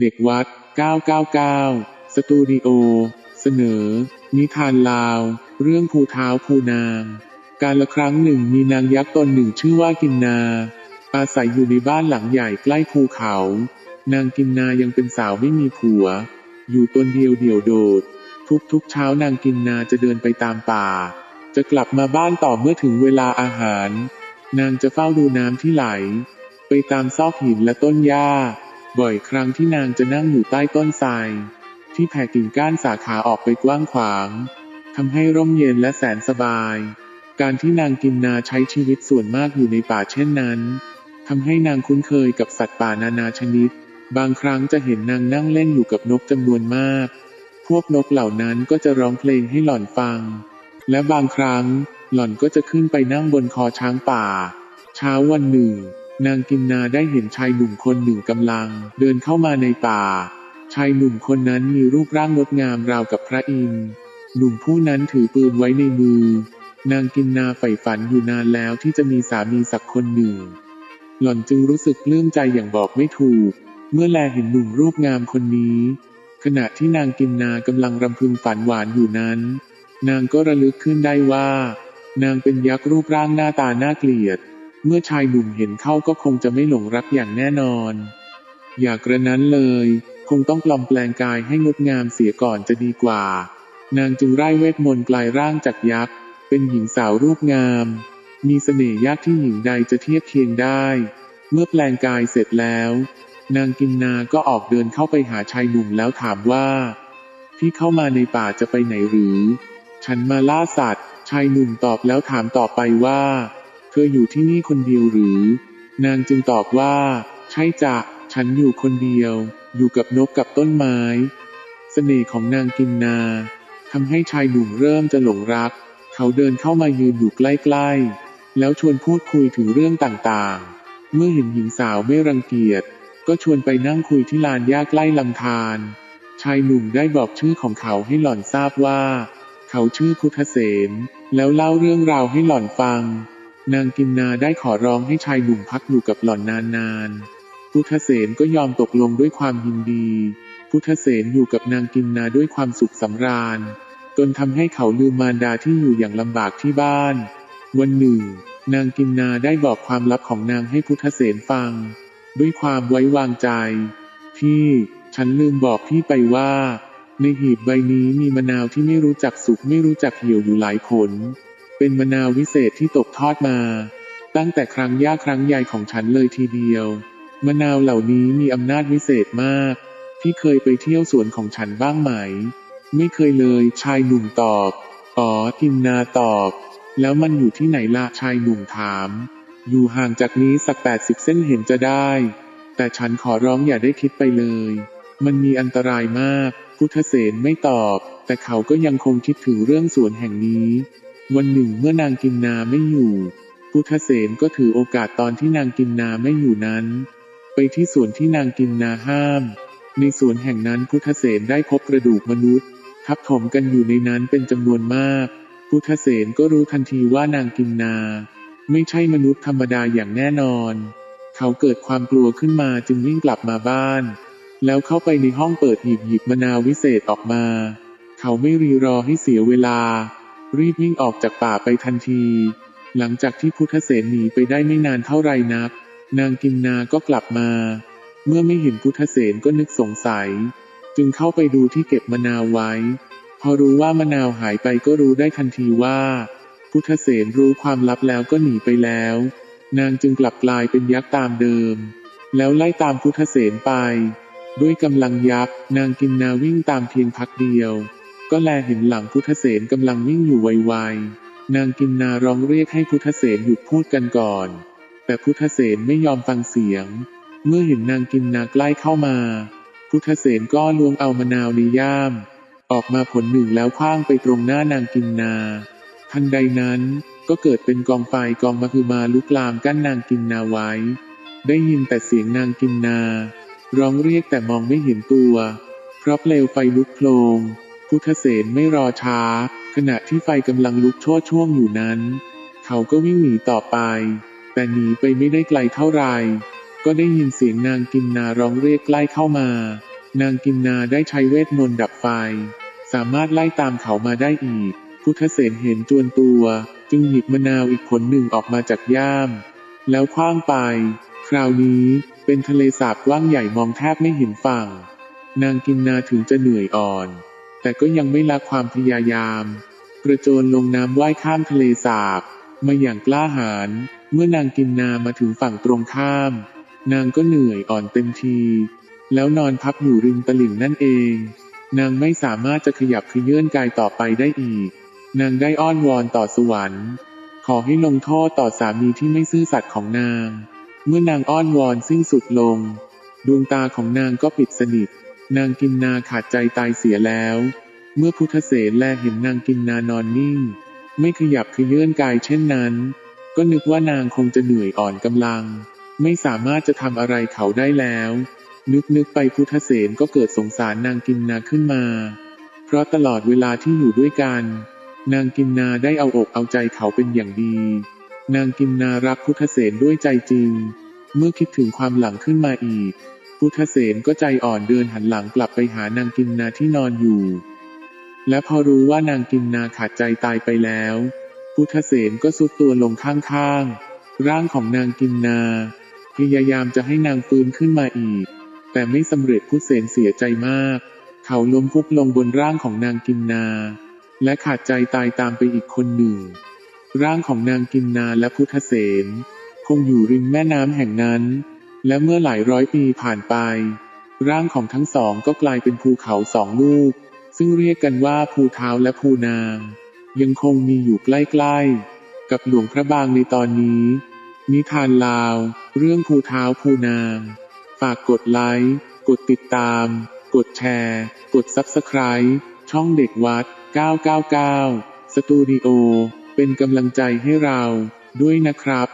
เด็กวัด 999 สตูดิโอ เสนอ นิทานลาว เรื่องภูเท้าภูนาง การละครั้งหนึ่งมีนางยักษ์ตนหนึ่งชื่อว่ากินนา อาศัยอยู่ในบ้านหลังใหญ่ใกล้ภูเขา นางกินนายังเป็นสาวไม่มีผัว อยู่ตนเดียวเดี่ยวโดด ทุกๆเช้านางกินนาจะเดินไปตามป่า จะกลับมาบ้านต่อเมื่อถึงเวลาอาหาร นางจะเฝ้าดูน้ำที่ไหล ไปตามซอกหินและต้นหญ้า บ่อยครั้งที่นางจะนั่งอยู่ใต้ต้นไทรที่แผ่กิ่งก้านสาขาออกไปกว้างขวางทำให้ร่มเย็นและแสนสบาย การที่นางกินนาใช้ชีวิตส่วนมากอยู่ในป่าเช่นนั้นทำให้นางคุ้นเคยกับสัตว์ป่านานาชนิด บางครั้งจะเห็นนางนั่งเล่นอยู่กับนกจำนวนมาก พวกนกเหล่านั้นก็จะร้องเพลงให้หล่อนฟัง และบางครั้งหล่อนก็จะขึ้นไปนั่งบนคอช้างป่า เช้าวันหนึ่ง นางกินนาได้เห็นชายหนุ่มคนหนึ่งกำลัง เดินเข้ามาในป่า ชายหนุ่มคนนั้นมีรูปร่างงดงามราวกับพระอินทร์ หนุ่มผู้นั้นถือปืนไว้ในมือ นางกินนาใฝ่ฝันอยู่นานแล้วที่จะมีสามีสักคนหนึ่ง หล่อนจึงรู้สึกปลื้มใจอย่างบอกไม่ถูก เมื่อแลเห็นหนุ่มรูปงามคนนี้ ขณะที่นางกินนากำลังรำพึงฝันหวานอยู่นั้น นางก็ระลึกขึ้นได้ว่า นางเป็นยักษ์รูปร่างหน้าตาน่าเกลียด เมื่อชายหนุ่มเห็นเข้าก็คงจะไม่หลงรักอย่างแน่นอน อย่ากกระนั้นเลย คงต้องปลอมแปลงกายให้งดงามเสียก่อนจะดีกว่า นางจึงไร้เวทมนต์กลายร่างจากยักษ์ เป็นหญิงสาวรูปงาม มีเสน่ห์ยากที่หญิงใดจะเทียบเคียงได้ เมื่อแปลงกายเสร็จแล้ว นางกินนาก็ออกเดินเข้าไปหาชายหนุ่มแล้วถามว่า พี่เข้ามาในป่าจะไปไหนหรือ ฉันมาล่าสัตว์ ชายหนุ่มตอบแล้วถามต่อไปว่า เธออยู่ที่นี่คนเดียวหรือ นางจึงตอบว่า ใช่จ้ะ ฉันอยู่คนเดียว อยู่กับนกกับต้นไม้ เสน่ห์ของนางกินนาทำให้ชายหนุ่มเริ่มจะหลงรัก เขาเดินเข้ามายืนอยู่ใกล้ๆ แล้วชวนพูดคุยถึงเรื่องต่างๆ เมื่อเห็นหญิงสาวไม่รังเกียจ ก็ชวนไปนั่งคุยที่ลานหญ้าใกล้ลำธาร ชายหนุ่มได้บอกชื่อของเขาให้หล่อนทราบว่า เขาชื่อพุทธเสนแล้วเล่าเรื่องราวให้หล่อนฟัง นางกินนาได้ขอร้องให้ชายหนุ่มพักอยู่กับหล่อนนานๆ พุทธเสนก็ยอมตกลงด้วยความยินดี พุทธเสนอยู่กับนางกินนาด้วยความสุขสำราญ จนทำให้เขาลืมมารดาที่อยู่อย่างลำบากที่บ้าน วันหนึ่ง นางกินนาได้บอกความลับของนางให้พุทธเสนฟัง ด้วยความไว้วางใจ พี่ฉันลืมบอกพี่ไปว่า ในหีบใบนี้มีมะนาวที่ไม่รู้จักสุกไม่รู้จักเหี่ยวอยู่หลายผล เป็นมะนาววิเศษที่ตกทอดมา ตั้งแต่ครั้งย่าครั้งใหญ่ของฉันเลยทีเดียว มะนาวเหล่านี้มีอำนาจวิเศษมาก พี่เคยไปเที่ยวสวนของฉันบ้างไหม ไม่เคยเลยชายหนุ่มตอบ อ๋อกินนาตอบ แล้วมันอยู่ที่ไหนล่ะชายหนุ่มถาม อยู่ห่างจากนี้สักแปดสิบเส้นเห็นจะได้ แต่ฉันขอร้องอย่าได้คิดไปเลย มันมีอันตรายมาก พุทธเสนไม่ตอบ แต่เขาก็ยังคงคิดถึงเรื่องสวนแห่งนี้ วันหนึ่งเมื่อนางกินนาไม่อยู่ พุทธเสนก็ถือโอกาสตอนที่นางกินนาไม่อยู่นั้น ไปที่สวนที่นางกินนาห้าม ในสวนแห่งนั้นพุทธเสนได้พบกระดูกมนุษย์ ทับถมกันอยู่ในนั้นเป็นจำนวนมาก พุทธเสนก็รู้ทันทีว่านางกินนา ไม่ใช่มนุษย์ธรรมดาอย่างแน่นอน เขาเกิดความกลัวขึ้นมาจึงวิ่งกลับมาบ้าน แล้วเข้าไปในห้องเปิดหีบหยิบมะนาววิเศษออกมา เขาไม่รีรอให้เสียเวลา รีบวิ่งออกจากป่าไปทันที หลังจากที่พุทธเสนหนีไปได้ไม่นานเท่าไรนัก นางกินนาก็กลับมา เมื่อไม่เห็นพุทธเสนก็นึกสงสัย จึงเข้าไปดูที่เก็บมะนาวไว้ พอรู้ว่ามะนาวหายไปก็รู้ได้ทันทีว่า พุทธเสนรู้ความลับแล้วก็หนีไปแล้ว นางจึงกลับกลายเป็นยักษ์ตามเดิม แล้วไล่ตามพุทธเสนไป ด้วยกำลังยักษ์นางกินนาวิ่งตามเพียงพักเดียว ก็แลเห็นหลังพุทธเสนกำลังวิ่งอยู่ไวๆ นางกินนาร้องเรียกให้พุทธเสนหยุดพูดกันก่อน แต่พุทธเสนไม่ยอมฟังเสียง เมื่อเห็นนางกินนาใกล้เข้ามา พุทธเสนก็ล้วงเอามะนาวในย่าม ออกมาผลหนึ่งแล้วคว้างไปตรงหน้านางกินนา ทันใดนั้นก็เกิดเป็นกองไฟกองมหึมาลุกลามกั้นนางกินนาไว้ ได้ยินแต่เสียงนางกินนา ร้องเรียกแต่มองไม่เห็นตัว เพราะเปลวไฟลุกโพลง พุทธเสนไม่รอช้า ขณะที่ไฟกำลังลุกโชดช่วงอยู่นั้น เขาก็วิ่งหนีต่อไป แต่หนีไปไม่ได้ไกลเท่าไหร่ก็ได้ยินเสียงนางกินนาร้องเรียกใกล้เข้ามา นางกินนาได้ใช้เวทมนต์ดับไฟ สามารถไล่ตามเขามาได้อีก พุทธเสนเห็นจวนตัว จึงหยิบมะนาวอีกผลหนึ่งออกมาจากย่าม แล้วคว้างไป คราวนี้เป็นทะเลสาบกว้างใหญ่มองแทบไม่เห็นฝั่ง นางกินนาถึงจะเหนื่อยอ่อน แต่ก็ยังไม่ละความพยายาม กระโจนลงน้ำว่ายข้ามทะเลสาบ มาอย่างกล้าหาญ เมื่อนางกินนามาถึงฝั่งตรงข้าม นางก็เหนื่อยอ่อนเต็มที แล้วนอนพับอยู่ริมตลิ่งนั่นเอง นางไม่สามารถจะขยับขยื่นกายต่อไปได้อีก นางได้อ้อนวอนต่อสวรรค์ ขอให้ลงโทษต่อสามีที่ไม่ซื่อสัตย์ของนาง เมื่อนางอ้อนวอนสิ้นสุดลง ดวงตาของนางก็ปิดสนิท นางกินนาขาดใจตายเสียแล้ว เมื่อพุทธเสนแลเห็นนางกินนานอนนิ่ง ไม่ขยับเขยื่นกายเช่นนั้น ก็นึกว่านางคงจะเหนื่อยอ่อนกำลัง ไม่สามารถจะทำอะไรเขาได้แล้ว นึกนึกไปพุทธเสนก็เกิดสงสารนางกินนาขึ้นมา เพราะตลอดเวลาที่อยู่ด้วยกัน นางกินนาได้เอาอกเอาใจเขาเป็นอย่างดี นางกินนารักพุทธเสนด้วยใจจริง เมื่อคิดถึงความหลังขึ้นมาอีก พุทธเสนก็ใจอ่อนเดินหันหลังกลับไปหานางกินนาที่นอนอยู่ และพอรู้ว่านางกินนาขาดใจตายไปแล้ว พุทธเสนก็สุดตัวลงข้างๆ ร่างของนางกินนา พยายามจะให้นางฟื้นขึ้นมาอีก แต่ไม่สำเร็จพุทธเสนเสียใจมาก เขาล้มฟุบลงบนร่างของนางกินนา และขาดใจตายตามไปอีกคนหนึ่ง ร่างของนางกินนาและพุทธเสนคงอยู่ริมแม่น้ำแห่งนั้น และเมื่อหลายร้อยปีผ่านไป ร่างของทั้งสองก็กลายเป็นภูเขาสองลูก ซึ่งเรียกกันว่าภูเท้าและภูนาง ยังคงมีอยู่ใกล้ๆ กับหลวงพระบางในตอนนี้ นิทานลาว เรื่องภูเท้าภูนาง ฝากกดไลค์ กดติดตาม กดแชร์ กด Subscribe ช่องเด็กวัด 999 สตูดิโอ เป็นกำลังใจให้เราด้วยนะครับ